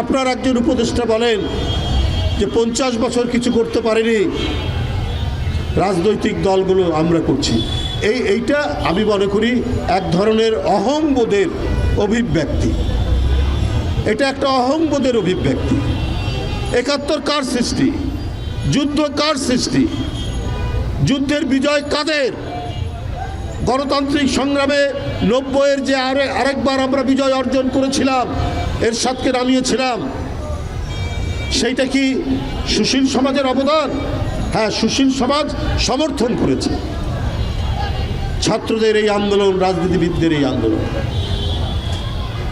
আপনার একজন উপদেষ্টা বলেন যে পঞ্চাশ বছর কিছু করতে পারেনি। রাজনৈতিক দলগুলো আমরা করছি। এই, এইটা আমি মনে করি এক ধরনের অহংবোধের অভিব্যক্তি। এটা একটা অহংবোধের অভিব্যক্তি। একাত্তর কার সৃষ্টি? যুদ্ধ কার সৃষ্টি? যুদ্ধের বিজয় কাদের? গণতান্ত্রিক সংগ্রামে নব্বইয়ের যে আরে, আরেকবার আমরা বিজয় অর্জন করেছিলাম এর সাথে নামিয়েছিলাম সেইটা কি সুশীল সমাজের অবদান? হ্যাঁ সুশীল সমাজ সমর্থন করেছে। ছাত্রদের এই আন্দোলন, রাজনীতিবিদদের এই আন্দোলন।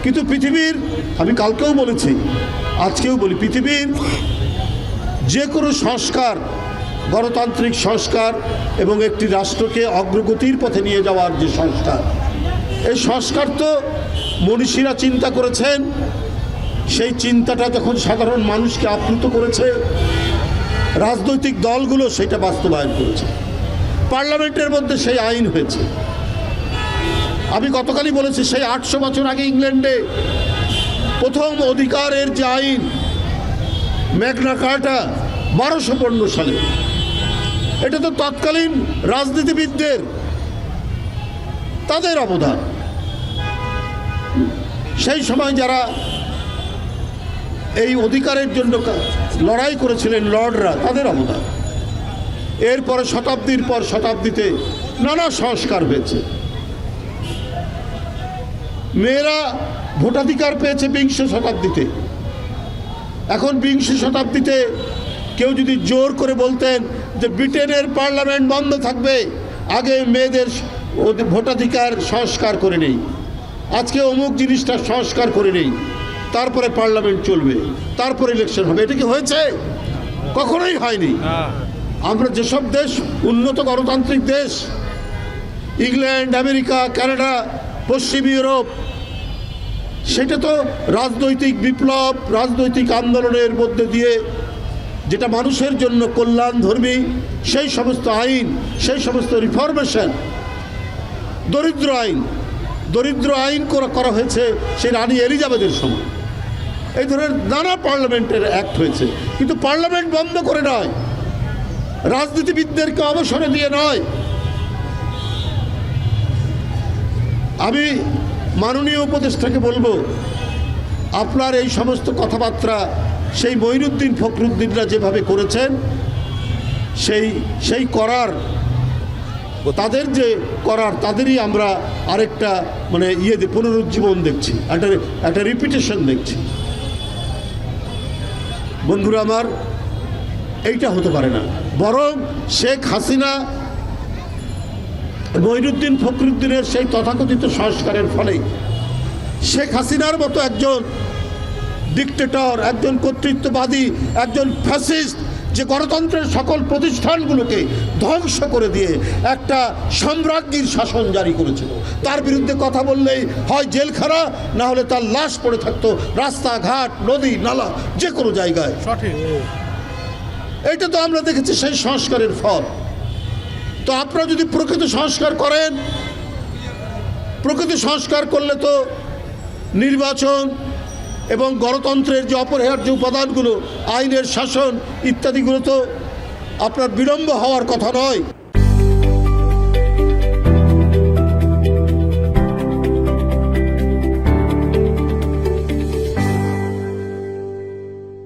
কিন্তু পৃথিবীর, আমি কালকেও বলেছি, আজকেও বলি, পৃথিবীর যে কোনো সংস্কার, গণতান্ত্রিক সংস্কার এবং একটি রাষ্ট্রকে অগ্রগতির পথে নিয়ে যাওয়ার যে সংস্কার, এই সংস্কার তো মনীষীরা চিন্তা করেছেন, সেই চিন্তাটা যখন সাধারণ মানুষকে আপ্লুত করেছে। রাজনৈতিক দলগুলো সেটা বাস্তবায়ন করেছে। পার্লামেন্টের মধ্যে সেই আইন হয়েছে। আমি গতকালই বলেছি, সেই আটশো বছর আগে ইংল্যান্ডে প্রথম অধিকারের যে আইন, ম্যাগনা কার্টা বারোশো পনেরো সালে, এটা তো তৎকালীন রাজনীতিবিদদের, তাদের অবদান। সেই সময় যারা এই অধিকারের জন্য লড়াই করেছিলেন লর্ডরা, তাদের অবদান। এরপরে শতাব্দীর পর শতাব্দীতে নানা সংস্কার হয়েছে। মেয়েরা ভোটাধিকার পেয়েছে বিংশ শতাব্দীতে। এখন বিংশ শতাব্দীতে কেউ যদি জোর করে বলতেন যে ব্রিটেনের পার্লামেন্ট বন্ধ থাকবে, আগে মেয়েদের ভোটাধিকার সংস্কার করে নেই। আজকে অমুক জিনিসটা সংস্কার করে নেই। তারপরে পার্লামেন্ট চলবে তারপরে ইলেকশন হবে। এটা কি হয়েছে? কখনোই হয়নি। আমরা যেসব দেশ উন্নত গণতান্ত্রিক দেশ ইংল্যান্ড আমেরিকা কানাডা পশ্চিম ইউরোপ সেটা তো রাজনৈতিক বিপ্লব রাজনৈতিক আন্দোলনের মধ্যে দিয়ে যেটা মানুষের জন্য কল্যাণ ধর্মী সেই সমস্ত আইন সেই সমস্ত রিফরমেশন দরিদ্র আইন দরিদ্র আইন করা হয়েছে সেই রানী এলিজাবেথের সময়। এই ধরনের নানা পার্লামেন্টের অ্যাক্ট হয়েছে। কিন্তু পার্লামেন্ট বন্ধ করে নয়। রাজনীতিবিদদেরকে অবসরে দিয়ে নয়। আমি মাননীয় উপদেষ্টাকে বলব, আপনার এই সমস্ত কথাবার্তা সেই মঈনুদ্দিন ফখরুদ্দিনরা যেভাবে করেছেন, সেই সেই করার তাদের যে করার, তাদেরই আমরা আরেকটা মানে ইয়ে পুনরুজ্জীবন দেখছি, একটা একটা রিপিটেশন দেখছি। বন্ধুরা আমার, এইটা হতে পারে না। বরং শেখ হাসিনা মঈনুদ্দিন ফখরুদ্দিনের সেই তথাকথিত সংস্কারের ফলে শেখ হাসিনার মতো একজন ডিকটেটর একজন কর্তৃত্ববাদী, একজন ফ্যাসিস্ট যে গণতন্ত্রের সকল প্রতিষ্ঠানগুলোকে ধ্বংস করে দিয়ে একটা সম্রাজ্ঞীর শাসন জারি করেছিল। তার বিরুদ্ধে কথা বললেই হয় জেলখানা না হলে তার লাশ পড়ে থাকতো রাস্তাঘাট নদী নালা যে কোনো জায়গায়। সঠিক। এটা তো আমরা দেখেছি সেই সংস্কারের ফল। তো আপনারা যদি প্রকৃত সংস্কার করেন প্রকৃত সংস্কার করলে তো নির্বাচন এবং গণতন্ত্রের যে অপরিহার্য উপাদানগুলো আইনের শাসন ইত্যাদিগুলো তো আপনার বিলম্ব হওয়ার কথা নয়।